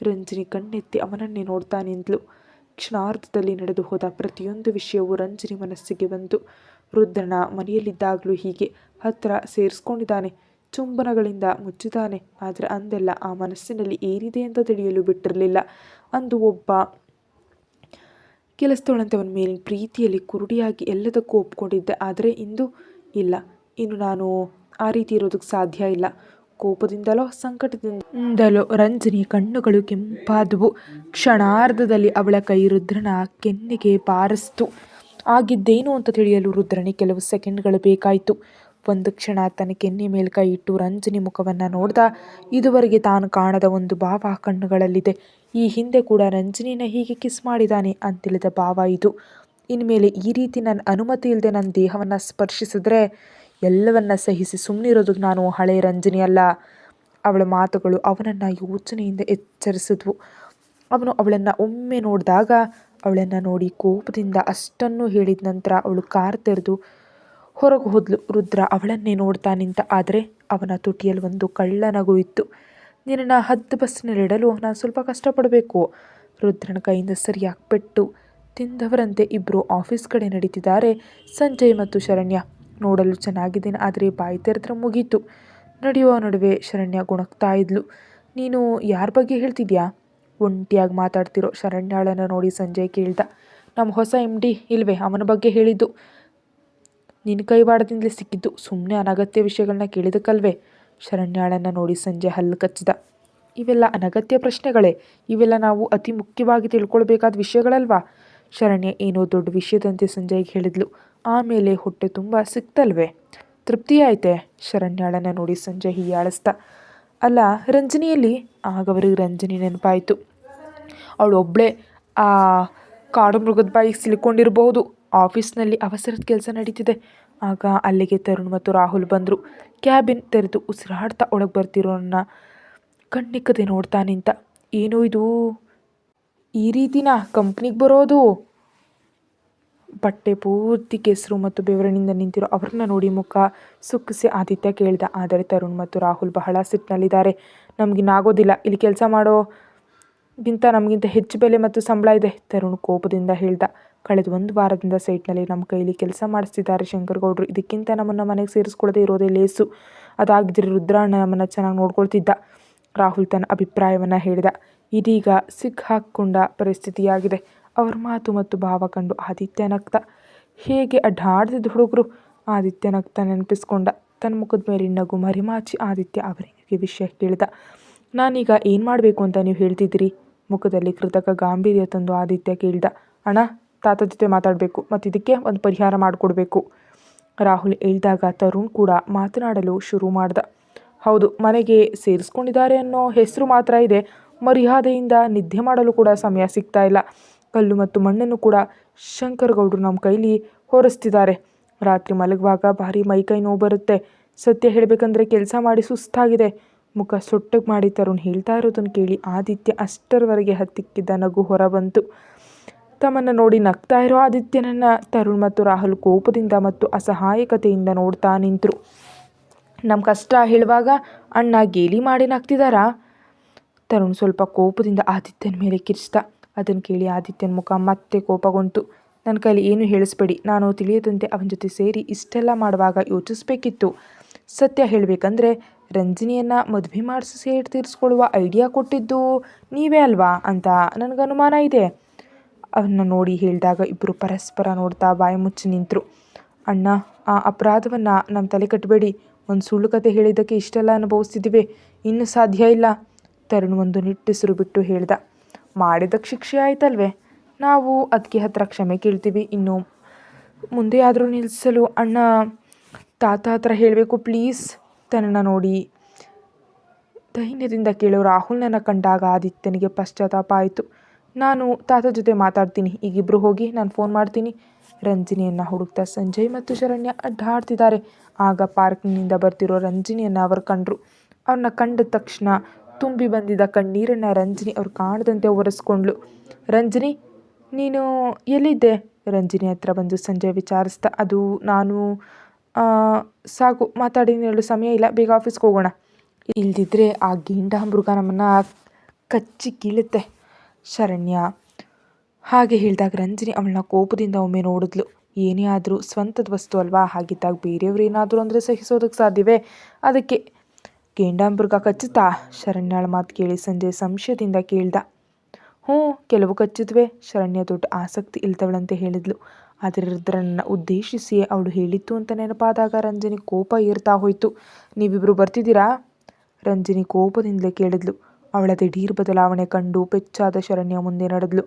ರಂಜನಿ ಕಣ್ಣೆತ್ತಿ ಅವನನ್ನೇ ನೋಡ್ತಾ ನಿಂತಳು ಕ್ಷಣಾರ್ಧದಲ್ಲಿ ನಡೆದು ಹೋದ ಪ್ರತಿಯೊಂದು ವಿಷಯವೂ ರಂಜನಿ ಮನಸ್ಸಿಗೆ ಬಂತು ರುದ್ರನ ಮನೆಯಲ್ಲಿದ್ದಾಗಲೂ ಹೀಗೆ. ಹತ್ತಿರ ಸೇರಿಸ್ಕೊಂಡಿದ್ದಾನೆ. ಚುಂಬನಗಳಿಂದ ಮುಚ್ಚಿದ್ದಾನೆ. ಆದರೆ ಅಂದೆಲ್ಲ ಆ ಮನಸ್ಸಿನಲ್ಲಿ ಏನಿದೆ ಅಂತ ತಿಳಿಯಲು ಬಿಟ್ಟಿರಲಿಲ್ಲ. ಅಂದು ಒಬ್ಬ ಕೆಲಸದೊಳಂತೆ ಅವನ ಮೇಲಿನ ಪ್ರೀತಿಯಲ್ಲಿ ಕುರುಡಿಯಾಗಿ ಎಲ್ಲದಕ್ಕೂ ಒಪ್ಕೊಂಡಿದ್ದೆ. ಆದರೆ ಇಂದು ಇಲ್ಲ. ಇನ್ನು ನಾನು ಆ ರೀತಿ ಇರೋದಕ್ಕೆ ಸಾಧ್ಯ ಇಲ್ಲ. ಕೋಪದಿಂದಲೋ ಸಂಕಟದಿಂದಲೋ ರಂಜನಿಯ ಕಣ್ಣುಗಳು ಕೆಂಪಾದವು. ಕ್ಷಣಾರ್ಧದಲ್ಲಿ ಅವಳ ಕೈ ರುದ್ರನ ಕೆನ್ನೆಗೆ ಬಾರಿಸ್ತು. ಆಗಿದ್ದೇನು ಅಂತ ತಿಳಿಯಲು ರುದ್ರನಿ ಕೆಲವು ಸೆಕೆಂಡ್ಗಳು ಬೇಕಾಯಿತು. ಒಂದು ಕ್ಷಣ ತನ್ನ ಕೆನ್ನೆ ಮೇಲೆ ಕೈ ಇಟ್ಟು ರಂಜನಿ ಮುಖವನ್ನು ನೋಡ್ದ. ಇದುವರೆಗೆ ತಾನು ಕಾಣದ ಒಂದು ಭಾವ ಕಣ್ಣುಗಳಲ್ಲಿದೆ. ಈ ಹಿಂದೆ ಕೂಡ ರಂಜನಿನ ಹೀಗೆ ಕಿಸ್ ಮಾಡಿದ್ದಾನೆ ಅಂತಿಳಿದ ಭಾವ ಇದು. ಇನ್ಮೇಲೆ ಈ ರೀತಿ ನನ್ನ ಅನುಮತಿ ಇಲ್ಲದೆ ನನ್ನ ದೇಹವನ್ನು ಸ್ಪರ್ಶಿಸಿದ್ರೆ ಎಲ್ಲವನ್ನ ಸಹಿಸಿ ಸುಮ್ಮನಿರೋದಕ್ಕೆ ನಾನು ಹಳೆ ರಂಜನಿ ಅಲ್ಲ. ಅವಳ ಮಾತುಗಳು ಅವನನ್ನು ಯೋಚನೆಯಿಂದ ಎಚ್ಚರಿಸಿದ್ವು. ಅವನು ಅವಳನ್ನು ಒಮ್ಮೆ ನೋಡಿದಾಗ ಅವಳನ್ನು ನೋಡಿ ಕೋಪದಿಂದ ಅಷ್ಟನ್ನು ಹೇಳಿದ ನಂತರ ಅವಳು ಕಾರ್ ತೆರೆದು ಹೊರಗೆ ಹೋದ್ಲು. ರುದ್ರ ಅವಳನ್ನೇ ನೋಡ್ತಾ ನಿಂತ, ಆದರೆ ಅವನ ತುಟಿಯಲ್ಲಿ ಒಂದು ಕಳ್ಳ ನಗು ಇತ್ತು. ನಿನ್ನನ್ನು ಹದ್ದು ಬಸ್ಸಿನಲ್ಲಿಡಲು ನಾನು ಸ್ವಲ್ಪ ಕಷ್ಟಪಡಬೇಕು. ರುದ್ರನ ಕೈಯಿಂದ ಸರಿಯಾಗಿ ಪೆಟ್ಟು ತಿಂದವರಂತೆ ಇಬ್ಬರು ಆಫೀಸ್ ಕಡೆ ನಡೀತಿದ್ದಾರೆ. ಸಂಜಯ್ ಮತ್ತು ಶರಣ್ಯ ನೋಡಲು ಚೆನ್ನಾಗಿದ್ದೇನೆ, ಆದರೆ ಬಾಯಿ ತೆರೆದ್ರೆ ಮುಗೀತು. ನಡೆಯುವ ನಡುವೆ ಶರಣ್ಯ ಗುಣಕ್ತಾ ಇದ್ಲು. ನೀನು ಯಾರ ಬಗ್ಗೆ ಹೇಳ್ತಿದ್ಯಾ? ಒಂಟಿಯಾಗಿ ಮಾತಾಡ್ತಿರೋ ಶರಣ್ಯಾಳನ್ನು ನೋಡಿ ಸಂಜಯ್ ಕೇಳ್ದ. ನಮ್ಮ ಹೊಸ ಎಂ ಡಿ ಇಲ್ವೇ? ಅವನ ಬಗ್ಗೆ ಹೇಳಿದ್ದು. ನಿನ್ನ ಕೈವಾಡದಿಂದಲೇ ಸಿಕ್ಕಿದ್ದು. ಸುಮ್ಮನೆ ಅನಗತ್ಯ ವಿಷಯಗಳನ್ನ ಕೇಳಿದಕ್ಕಲ್ವೇ? ಶರಣ್ಯಾಳನ್ನು ನೋಡಿ ಸಂಜೆ ಹಲ್ಲು ಕಚ್ಚಿದ. ಇವೆಲ್ಲ ಅನಗತ್ಯ ಪ್ರಶ್ನೆಗಳೇ. ಇವೆಲ್ಲ ನಾವು ಅತಿ ಮುಖ್ಯವಾಗಿ ತಿಳ್ಕೊಳ್ಬೇಕಾದ ವಿಷಯಗಳಲ್ವಾ? ಶರಣ್ಯ ಏನೋ ದೊಡ್ಡ ವಿಷಯದಂತೆ ಸಂಜಯ್ಗೆ ಹೇಳಿದ್ಲು. ಆಮೇಲೆ ಹೊಟ್ಟೆ ತುಂಬ ಸಿಕ್ತಲ್ವೇ? ತೃಪ್ತಿಯಾಯ್ತೆ ಶರಣ್ಯಾಳನ್ನ ನೋಡಿ ಸಂಜೆ ಹೀಯಾಳಿಸ್ತಾ. ಅಲ್ಲ, ರಂಜನಿಯಲ್ಲಿ? ಆಗ ಅವರಿಗೆ ರಂಜನಿ ನೆನಪಾಯಿತು. ಅವಳು ಒಬ್ಬಳೇ ಆ ಕಾಡು ಮೃಗದ ಬಾಯಿಗೆ ಸಿಲುಕೊಂಡಿರಬಹುದು. ಆಫೀಸ್ನಲ್ಲಿ ಅವಸರದ ಕೆಲಸ ನಡೀತಿದೆ. ಆಗ ಅಲ್ಲಿಗೆ ತರುಣ್ ಮತ್ತು ರಾಹುಲ್ ಬಂದರು. ಕ್ಯಾಬಿನ್ ತೆರೆದು ಉಸಿರಾಡ್ತಾ ಒಳಗೆ ಬರ್ತಿರೋನ್ನ ಕಣ್ಣಿಕ್ಕದೆ ನೋಡ್ತಾ ನಿಂತ. ಏನು ಇದು? ಈ ರೀತಿನ ಕಂಪ್ನಿಗೆ ಬರೋದು? ಬಟ್ಟೆ ಪೂರ್ತಿ ಕೆಸರು ಮತ್ತು ಬೆವರಿನಿಂದ ನಿಂತಿರೋ ಅವ್ರನ್ನ ನೋಡಿ ಮುಖ ಸುಕ್ಕಿಸಿ ಆದಿತ್ಯ ಕೇಳಿದ, ಆದರೆ ತರುಣ್ ಮತ್ತು ರಾಹುಲ್ ಬಹಳ ಸಿಟ್ಟಿನಲ್ಲಿದ್ದಾರೆ ನಮಗಿನ್ನಾಗೋದಿಲ್ಲ ಇಲ್ಲಿ ಕೆಲಸ ಮಾಡೋಗಿಂತ ನಮಗಿಂತ ಹೆಚ್ಚು ಬೆಲೆ ಮತ್ತು ಸಂಬಳ ಇದೆ, ತರುಣ್ ಕೋಪದಿಂದ ಹೇಳ್ದ. ಕಳೆದ ಒಂದು ವಾರದಿಂದ ಸೈಟ್ನಲ್ಲಿ ನಮ್ಮ ಕೈಲಿ ಕೆಲಸ ಮಾಡಿಸ್ತಿದ್ದಾರೆ ಶಂಕರ್ಗೌಡರು ಇದಕ್ಕಿಂತ ನಮ್ಮನ್ನು ಮನೆಗೆ ಸೇರಿಸ್ಕೊಳ್ಳದೆ ಇರೋದೇ ಲೇಸು. ಅದಾಗಿದ್ರೆ ರುದ್ರಾಣ್ಣ ನಮ್ಮನ್ನು ಚೆನ್ನಾಗಿ ನೋಡ್ಕೊಳ್ತಿದ್ದ. ರಾಹುಲ್ ತನ್ನ ಅಭಿಪ್ರಾಯವನ್ನು ಹೇಳಿದ. ಇದೀಗ ಸಿಕ್ಕಾಕ್ಕೊಂಡ ಪರಿಸ್ಥಿತಿಯಾಗಿದೆ. ಅವರ ಮಾತು ಮತ್ತು ಭಾವ ಕಂಡು ಆದಿತ್ಯ ನಗ್ತ ಹೇಗೆ ಅಡ್ಡಾಡ್ತಿದ್ದ ಹುಡುಗರು ಆದಿತ್ಯ ನಗ್ತ ನೆನಪಿಸ್ಕೊಂಡ ತನ್ನ ಮುಖದ ಮೇಲೆ ನಗು ಮರಿಮಾಚಿ ಆದಿತ್ಯ ಅವರಿಗೆ ವಿಷಯ ಕೇಳಿದ, ನಾನೀಗ ಏನು ಮಾಡಬೇಕು ಅಂತ ನೀವು ಹೇಳ್ತಿದ್ದೀರಿ? ಮುಖದಲ್ಲಿ ಕೃತಕ ಗಾಂಭೀರ್ಯ ತಂದು ಆದಿತ್ಯ ಕೇಳಿದ, ಅಣ್ಣ ತಾತ ಜೊತೆ ಮಾತಾಡಬೇಕು ಮತ್ತು ಇದಕ್ಕೆ ಒಂದು ಪರಿಹಾರ ಮಾಡಿಕೊಡ್ಬೇಕು. ರಾಹುಲ್ ಹೇಳಿದಾಗ ತರುಣ್ ಕೂಡ ಮಾತನಾಡಲು ಶುರು ಮಾಡ್ದ, ಹೌದು, ಮನೆಗೆ ಸೇರಿಸ್ಕೊಂಡಿದ್ದಾರೆ ಅನ್ನೋ ಹೆಸರು ಮಾತ್ರ ಇದೆ, ಮರ್ಯಾದೆಯಿಂದ ನಿದ್ದೆ ಮಾಡಲು ಕೂಡ ಸಮಯ ಸಿಗ್ತಾ ಇಲ್ಲ. ಕಲ್ಲು ಮತ್ತು ಮಣ್ಣನ್ನು ಕೂಡ ಶಂಕರಗೌಡರು ನಮ್ಮ ಕೈಲಿ ಹೊರಿಸ್ತಿದ್ದಾರೆ. ರಾತ್ರಿ ಮಲಗುವಾಗ ಭಾರಿ ಮೈಕೈ ನೋವು ಬರುತ್ತೆ. ಸತ್ಯ ಹೇಳಬೇಕಂದ್ರೆ ಕೆಲಸ ಮಾಡಿ ಸುಸ್ತಾಗಿದೆ. ಮುಖ ಸೊಟ್ಟಗೆ ಮಾಡಿ ತರುಣ್ ಹೇಳ್ತಾ ಇರೋದನ್ನು ಕೇಳಿ ಆದಿತ್ಯ ಅಷ್ಟರವರೆಗೆ ಹತ್ತಿಕ್ಕಿದ್ದ ನಗು ಹೊರಬಂತು. ತಮ್ಮನ್ನು ನೋಡಿ ನಗ್ತಾ ಇರೋ ಆದಿತ್ಯನನ್ನು ತರುಣ್ ಮತ್ತು ರಾಹುಲ್ ಕೋಪದಿಂದ ಮತ್ತು ಅಸಹಾಯಕತೆಯಿಂದ ನೋಡ್ತಾ ನಿಂತರು. ನಮ್ಮ ಕಷ್ಟ ಹೇಳುವಾಗ ಅಣ್ಣ ಗೇಲಿ ಮಾಡಿ ನಗ್ತಿದ್ದಾರಾ ತರುಣ್ ಸ್ವಲ್ಪ ಕೋಪದಿಂದ ಆದಿತ್ಯನ ಮೇಲೆ ಕಿರಿಸ್ದ ಅದನ್ನು ಕೇಳಿ ಆದಿತ್ಯನ ಮುಖ ಮತ್ತೆ ಕೋಪಗೊಂತು ನನ್ನ ಕೈಲಿ ಏನು ಹೇಳಿಸ್ಬೇಡಿ, ನಾನು ತಿಳಿಯದಂತೆ ಅವನ ಜೊತೆ ಸೇರಿ ಇಷ್ಟೆಲ್ಲ ಮಾಡುವಾಗ ಯೋಚಿಸ್ಬೇಕಿತ್ತು. ಸತ್ಯ ಹೇಳಬೇಕಂದ್ರೆ ರಂಜಿನಿಯನ್ನು ಮದುವೆ ಮಾಡಿಸಿ ಸೇರಿ ತೀರಿಸ್ಕೊಳ್ಳುವ ಐಡಿಯಾ ಕೊಟ್ಟಿದ್ದು ನೀವೇ ಅಲ್ವಾ ಅಂತ ನನಗೆ ಅನುಮಾನ ಇದೆ. ಅವನ್ನ ನೋಡಿ ಹೇಳಿದಾಗ ಇಬ್ಬರು ಪರಸ್ಪರ ನೋಡ್ತಾ ಬಾಯಿ ಮುಚ್ಚಿ ನಿಂತರು. ಅಣ್ಣ, ಆ ಅಪರಾಧವನ್ನು ನಮ್ಮ ತಲೆ ಕಟ್ಟಬೇಡಿ ಒಂದು ಸುಳ್ಳು ಕತೆ ಹೇಳಿದ್ದಕ್ಕೆ ಇಷ್ಟೆಲ್ಲ ಅನುಭವಿಸ್ತಿದ್ದೀವಿ ಇನ್ನೂ ಸಾಧ್ಯ ಇಲ್ಲ. ತರುಣ್ ಒಂದು ನಿಟ್ಟುಸಿರು ಬಿಟ್ಟು ಹೇಳ್ದ. ಮಾಡಿದ್ದಕ್ಕೆ ಶಿಕ್ಷೆ ಆಯ್ತಲ್ವೇ? ನಾವು ಅದಕ್ಕೆ ಹತ್ರ ಕ್ಷಮೆ ಕೇಳ್ತೀವಿ ಇನ್ನು. ಮುಂದೆ ಆದರೂ ನಿಲ್ಲಿಸಲು ಅಣ್ಣ ತಾತ ಹತ್ರ ಹೇಳಬೇಕು ಪ್ಲೀಸ್. ತನ್ನನ್ನು ನೋಡಿ. ಧೈರ್ಯದಿಂದ ಕೇಳೋ. ರಾಹುಲ್ನನ್ನು ಕಂಡಾಗ ಆದಿತ್ಯನಿಗೆ ಪಶ್ಚಾತ್ತಾಪ ಆಯಿತು. ನಾನು ತಾತ ಜೊತೆ ಮಾತಾಡ್ತೀನಿ. ಈಗಿಬ್ಬರು ಹೋಗಿ ನಾನು ಫೋನ್ ಮಾಡ್ತೀನಿ. ರಂಜಿನಿಯನ್ನು ಹುಡುಕ್ತಾ ಸಂಜಯ್ ಮತ್ತು ಶರಣ್ಯ ಅಡ್ಡಾಡ್ತಿದ್ದಾರೆ. ಆಗ ಪಾರ್ಕ್ನಿಂದ ಬರ್ತಿರೋ ರಂಜಿನಿಯನ್ನು ಅವರು ಕಂಡರು. ಅವ್ರನ್ನ ಕಂಡ ತಕ್ಷಣ ತುಂಬಿ ಬಂದಿದ್ದ ಕಣ್ಣೀರನ್ನು ರಂಜಿನಿ ಅವ್ರು ಕಾಣದಂತೆ ಒರೆಸ್ಕೊಂಡ್ಳು. ರಂಜಿನಿ, ನೀನು ಎಲ್ಲಿದ್ದೆ? ರಂಜಿನಿ ಹತ್ರ ಬಂದು ಸಂಜೆ ವಿಚಾರಿಸ್ತಾ, ಅದು ನಾನು ಸಾಕು, ಮಾತಾಡಿ ಹೇಳು ಸಮಯ ಇಲ್ಲ, ಬೇಗ ಆಫೀಸ್ಗೆ ಹೋಗೋಣ. ಇಲ್ದಿದ್ರೆ ಆ ಗೀಂಡ ಮೃಗ ನಮ್ಮನ್ನು ಕಚ್ಚಿ ಕೀಳುತ್ತೆ. ಶರಣ್ಯ ಹಾಗೆ ಹೇಳಿದಾಗ ರಂಜಿನಿ ಅವಳನ್ನ ಕೋಪದಿಂದ ಒಮ್ಮೆ ನೋಡಿದ್ಲು. ಏನೇ ಆದರೂ ಸ್ವಂತದ ವಸ್ತು ಅಲ್ವಾ? ಹಾಗಿದ್ದಾಗ ಬೇರೆಯವ್ರು ಏನಾದರೂ ಅಂದರೆ ಸಹಿಸೋದಕ್ಕೆ ಸಾಧ್ಯವೇ? ಅದಕ್ಕೆ ಗೇಂಡಾಮೃಗ ಕಚ್ಚುತ್ತಾ? ಶರಣ್ಯಳ ಮಾತು ಕೇಳಿ ಸಂಜೆ ಸಂಶಯದಿಂದ ಕೇಳ್ದ. ಹ್ಞೂ, ಕೆಲವು ಕಚ್ಚಿದ್ವೆ. ಶರಣ್ಯ ದೊಡ್ಡ ಆಸಕ್ತಿ ಇಲ್ದವಳಂತೆ ಹೇಳಿದ್ಲು. ಆದರೆ ರುದ್ರನನ್ನು ಉದ್ದೇಶಿಸಿ ಅವಳು ಹೇಳಿತ್ತು ಅಂತ ನೆನಪಾದಾಗ ರಂಜನಿ ಕೋಪ ಏರ್ತಾ ಹೋಯಿತು. ನೀವಿಬ್ಬರು ಬರ್ತಿದ್ದೀರಾ? ರಂಜನಿ ಕೋಪದಿಂದಲೇ ಕೇಳಿದ್ಲು. ಅವಳ ದಿಢೀರ್ ಬದಲಾವಣೆ ಕಂಡು ಪೆಚ್ಚಾದ ಶರಣ್ಯ ಮುಂದೆ ನಡೆದ್ಲು.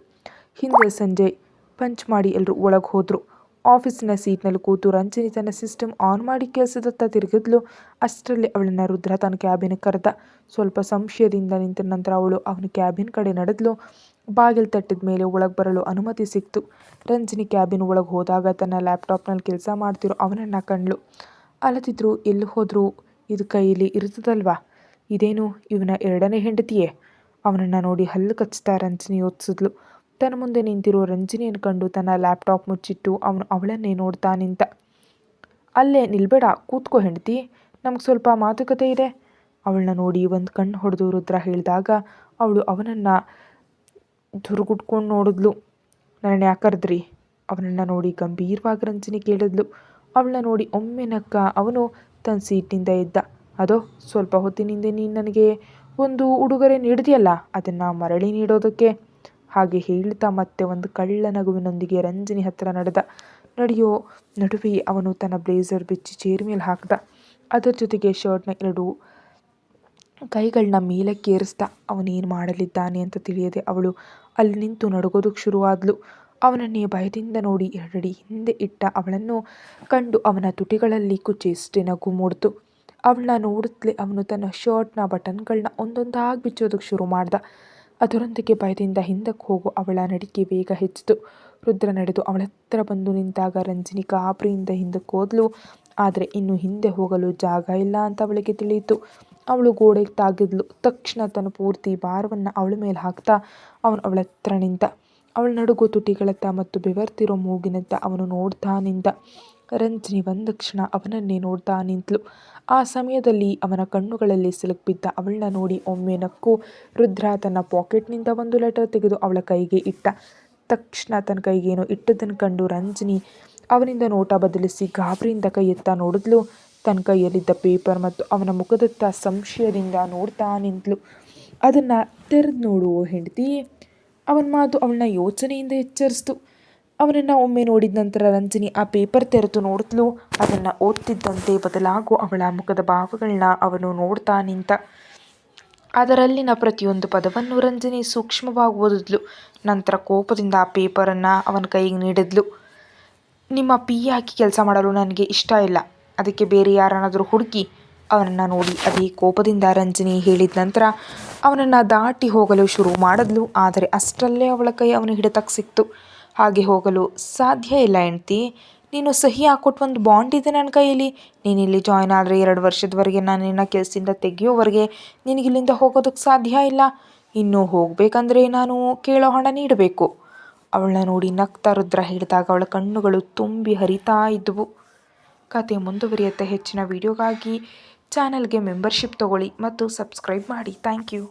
ಹಿಂದೆ ಸಂಜೆ ಪಂಚ್ ಮಾಡಿ ಎಲ್ಲರೂ ಒಳಗೆ ಹೋದರು. ಆಫೀಸಿನ ಸೀಟ್ನಲ್ಲಿ ಕೂತು ರಂಜನಿ ತನ್ನ ಸಿಸ್ಟಮ್ ಆನ್ ಮಾಡಿ ಕೆಲಸದತ್ತ ತಿರುಗಿದ್ಲು. ಅಷ್ಟರಲ್ಲಿ ಅವಳನ್ನು ರುದ್ರ ತನ್ನ ಕ್ಯಾಬಿನ್ ಕರೆದ. ಸ್ವಲ್ಪ ಸಂಶಯದಿಂದ ನಿಂತ ನಂತರ ಅವಳು ಅವನ ಕ್ಯಾಬಿನ್ ಕಡೆ ನಡೆದ್ಲು. ಬಾಗಿಲು ತಟ್ಟಿದ ಮೇಲೆ ಒಳಗೆ ಬರಲು ಅನುಮತಿ ಸಿಕ್ತು. ರಂಜನಿ ಕ್ಯಾಬಿನ್ ಒಳಗೆ ಹೋದಾಗ ತನ್ನ ಲ್ಯಾಪ್ಟಾಪ್ನಲ್ಲಿ ಕೆಲಸ ಮಾಡ್ತಿರೋ ಅವನನ್ನು ಕಂಡ್ಲು ಅಲತಿದ್ರು ಎಲ್ಲಿ ಹೋದರೂ ಇದು ಕೈಯಲ್ಲಿ ಇರುತ್ತದಲ್ವಾ? ಇದೇನು ಇವನ ಎರಡನೇ ಹೆಂಡತಿಯೇ? ಅವನನ್ನು ನೋಡಿ ಹಲ್ಲು ಕಚ್ತಾ ರಂಜನಿ ಯೋಚಿಸಿದ್ಲು. ತನ್ನ ಮುಂದೆ ನಿಂತಿರೋ ರಂಜಿನಿಯನ್ನು ಕಂಡು ತನ್ನ ಲ್ಯಾಪ್ಟಾಪ್ ಮುಚ್ಚಿಟ್ಟು ಅವನು ಅವಳನ್ನೇ ನೋಡ್ತಾ ನಿಂತ. ಅಲ್ಲೇ ನಿಲ್ಬೇಡ, ಕೂತ್ಕೋ ಹೆಂಡತಿ, ನಮಗೆ ಸ್ವಲ್ಪ ಮಾತುಕತೆ ಇದೆ. ಅವಳನ್ನ ನೋಡಿ ಒಂದು ಕಣ್ಣು ಹೊಡೆದು ರುದ್ರ ಹೇಳಿದಾಗ ಅವಳು ಅವನನ್ನು ದುರ್ಗುಟ್ಕೊಂಡು ನೋಡಿದ್ಲು. ನನ್ನ ಯಾಕೆ ಕರೆದ್ರಿ? ಅವನನ್ನು ನೋಡಿ ಗಂಭೀರವಾಗಿ ರಂಜಿನಿ ಕೇಳಿದ್ಲು. ಅವಳನ್ನ ನೋಡಿ ಒಮ್ಮೆ ನಕ್ಕ ಅವನು ತನ್ನ ಸೀಟಿನಿಂದ ಇದ್ದ ಅದೋ, ಸ್ವಲ್ಪ ಹೊತ್ತಿನಿಂದ ನೀನು ನನಗೆ ಒಂದು ಉಡುಗೊರೆ ನೀಡಿದೆಯಲ್ಲ, ಅದನ್ನು ಮರಳಿ ನೀಡೋದಕ್ಕೆ? ಹಾಗೆ ಹೇಳ್ತಾ ಮತ್ತೆ ಒಂದು ಕಳ್ಳ ನಗುವಿನೊಂದಿಗೆ ರಂಜಿನಿ ಹತ್ತಿರ ನಡೆದ. ನಡೆಯೋ, ನಡುವೆ ಅವನು ತನ್ನ ಬ್ಲೇಸರ್ ಬಿಚ್ಚಿ ಚೇರ್ ಮೇಲೆ ಹಾಕ್ದ. ಅದರ ಜೊತೆಗೆ ಶರ್ಟ್ನ ಎರಡು ಕೈಗಳನ್ನ ಮೇಲಕ್ಕೇರಿಸ್ದ ಅವನೇನು ಮಾಡಲಿದ್ದಾನೆ ಅಂತ ತಿಳಿಯದೆ ಅವಳು ಅಲ್ಲಿ ನಿಂತು ನಡುಗೋದಕ್ಕೆ ಶುರುವಾದ್ಲು. ಅವನನ್ನೇ ಭಯದಿಂದ ನೋಡಿ ಎರಡಡಿ ಹಿಂದೆ ಇಟ್ಟ ಅವಳನ್ನು ಕಂಡು ಅವನ ತುಟಿಗಳಲ್ಲಿ ಕುಚ್ಚೆಷ್ಟೇ ನಗು ಮೂಡ್ತು. ಅವಳನ್ನ ನೋಡುತ್ತಲೇ ಅವನು ತನ್ನ ಶರ್ಟ್ನ ಬಟನ್ಗಳನ್ನ ಒಂದೊಂದಾಗಿ ಬಿಚ್ಚೋದಕ್ಕೆ ಶುರು ಮಾಡ್ದ. ಅದರೊಂದಿಗೆ ಭಯದಿಂದ ಹಿಂದಕ್ಕೆ ಹೋಗು, ಅವಳ ನಡಿಗೆ ವೇಗ ಹೆಚ್ಚಿತು. ರುದ್ರ ನಡೆದು, ಅವಳ ಹತ್ರ ಬಂದು ನಿಂತಾಗ ರಂಜಿನಿ ಗಾಬರಿಯಿಂದ ಹಿಂದಕ್ಕೆ ಹೋದಳು ಆದರೆ ಇನ್ನು ಹಿಂದೆ ಹೋಗಲು ಜಾಗ ಇಲ್ಲ ಅಂತ ಅವಳಿಗೆ ತಿಳಿಯಿತು. ಅವಳು ಗೋಡೆಗೆ ತಾಗಿದ್ಲು. ತಕ್ಷಣ ತನ್ನ ಪೂರ್ತಿ ಭಾರವನ್ನು ಅವಳ ಮೇಲೆ ಹಾಕ್ತಾ ಅವನು ಅವಳ ಹತ್ರ ನಿಂತ, ಅವಳ ನಡುಗು ತುಟಿಗಳತ್ತ ಮತ್ತು ಬೆವರ್ತಿರೋ ಮೂಗಿನತ್ತ ಅವನು ನೋಡ್ತಾ ನಿಂತ. ರಂಜಿನಿ ಬಂದ ಕ್ಷಣ ಅವನನ್ನೇ ನೋಡ್ತಾ ನಿಂತಳು ಆ ಸಮಯದಲ್ಲಿ ಅವನ ಕಣ್ಣುಗಳಲ್ಲಿ ಸಿಲುಕಿದ್ದ ಅವಳನ್ನ ನೋಡಿ ಒಮ್ಮೆ ನಕ್ಕು. ರುದ್ರ ತನ್ನ ಪಾಕೆಟ್ನಿಂದ ಒಂದು ಲೆಟರ್ ತೆಗೆದು ಅವಳ ಕೈಗೆ ಇಟ್ಟ. ತಕ್ಷಣ ತನ್ನ ಕೈಗೇನೋ ಇಟ್ಟದನ್ನು ಕಂಡು ರಂಜಿನಿ ಅವನಿಂದ ನೋಟ ಬದಲಿಸಿ ಗಾಬರಿಯಿಂದ ಕೈ ಎತ್ತ ನೋಡಿದ್ಲು. ತನ್ನ ಕೈಯಲ್ಲಿದ್ದ ಪೇಪರ್ ಮತ್ತು ಅವನ ಮುಖದತ್ತ ಸಂಶಯದಿಂದ ನೋಡ್ತಾ ನಿಂತಳು ಅದನ್ನು ತೆರೆದು ನೋಡುವ ಹೆಂಡತಿ. ಅವನ ಮಾತು ಅವಳನ್ನ ಯೋಚನೆಯಿಂದ ಎಚ್ಚರಿಸ್ತು. ಅವನನ್ನು ಒಮ್ಮೆ ನೋಡಿದ ನಂತರ ರಂಜನಿ ಆ ಪೇಪರ್ ತೆರೆದು ನೋಡಿದ್ಲು ಅದನ್ನು ಓದ್ತಿದ್ದಂತೆ ಬದಲಾಗೋ ಅವಳ ಮುಖದ ಭಾವಗಳನ್ನ ಅವನು ನೋಡ್ತಾ ನಿಂತ. ಅದರಲ್ಲಿನ ಪ್ರತಿಯೊಂದು ಪದವನ್ನು ರಂಜನಿ ಸೂಕ್ಷ್ಮವಾಗಿ ಓದಿದ್ಲು. ನಂತರ ಕೋಪದಿಂದ ಆ ಪೇಪರನ್ನು ಅವನ ಕೈಗೆ ನೀಡಿದ್ಲು. ನಿಮ್ಮ ಪಿ ಹಾಕಿ ಕೆಲಸ ಮಾಡಲು ನನಗೆ ಇಷ್ಟ ಇಲ್ಲ. ಅದಕ್ಕೆ ಬೇರೆ ಯಾರನ್ನಾದರೂ ಹುಡುಕಿ ಅವನನ್ನು ನೋಡಿ ಅದೇ ಕೋಪದಿಂದ ರಂಜನಿ ಹೇಳಿದ ನಂತರ ಅವನನ್ನು ದಾಟಿ ಹೋಗಲು ಶುರು ಮಾಡಿದ್ಲು. ಆದರೆ ಅಷ್ಟರಲ್ಲೇ ಅವಳ ಕೈ ಅವನ ಹಿಡಿತಕ್ಕೆ ಸಿಕ್ತು. ಹಾಗೆ ಹೋಗಲು ಸಾಧ್ಯ ಇಲ್ಲ ಹೆಂಡ್ತಿ. ನೀನು ಸಹಿ ಹಾಕೊಟ್ಟು ಒಂದು ಬಾಂಡ್ ಇದೆ ನನ್ನ ಕೈಯಲ್ಲಿ. ನೀನು ಇಲ್ಲಿ ಜಾಯ್ನ್ ಆದರೆ ಎರಡು ವರ್ಷದವರೆಗೆ ನಾನು ನಿನ್ನ ಕೆಲಸದಿಂದ ತೆಗೆಯೋವರೆಗೆ ನಿನಗಿಲ್ಲಿಂದ ಹೋಗೋದಕ್ಕೆ ಸಾಧ್ಯ ಇಲ್ಲ. ಇನ್ನು ಹೋಗಬೇಕಂದ್ರೆ ನಾನು ಕೇಳೋ ಹಣ ನೀಡಬೇಕು. ಅವಳನ್ನ ನೋಡಿ ನಗ್ತಾ ರುದ್ರ ಹೇಳಿದಾಗ ಅವಳ ಕಣ್ಣುಗಳು ತುಂಬಿ ಹರಿತಾ ಇದ್ದವು ಕತೆ ಮುಂದುವರಿಯುತ್ತೆ. ಹೆಚ್ಚಿನ ವಿಡಿಯೋಗಾಗಿ ಚಾನಲ್ಗೆ ಮೆಂಬರ್ಶಿಪ್ ತಗೊಳ್ಳಿ ಮತ್ತು ಸಬ್ಸ್ಕ್ರೈಬ್ ಮಾಡಿ. Thank you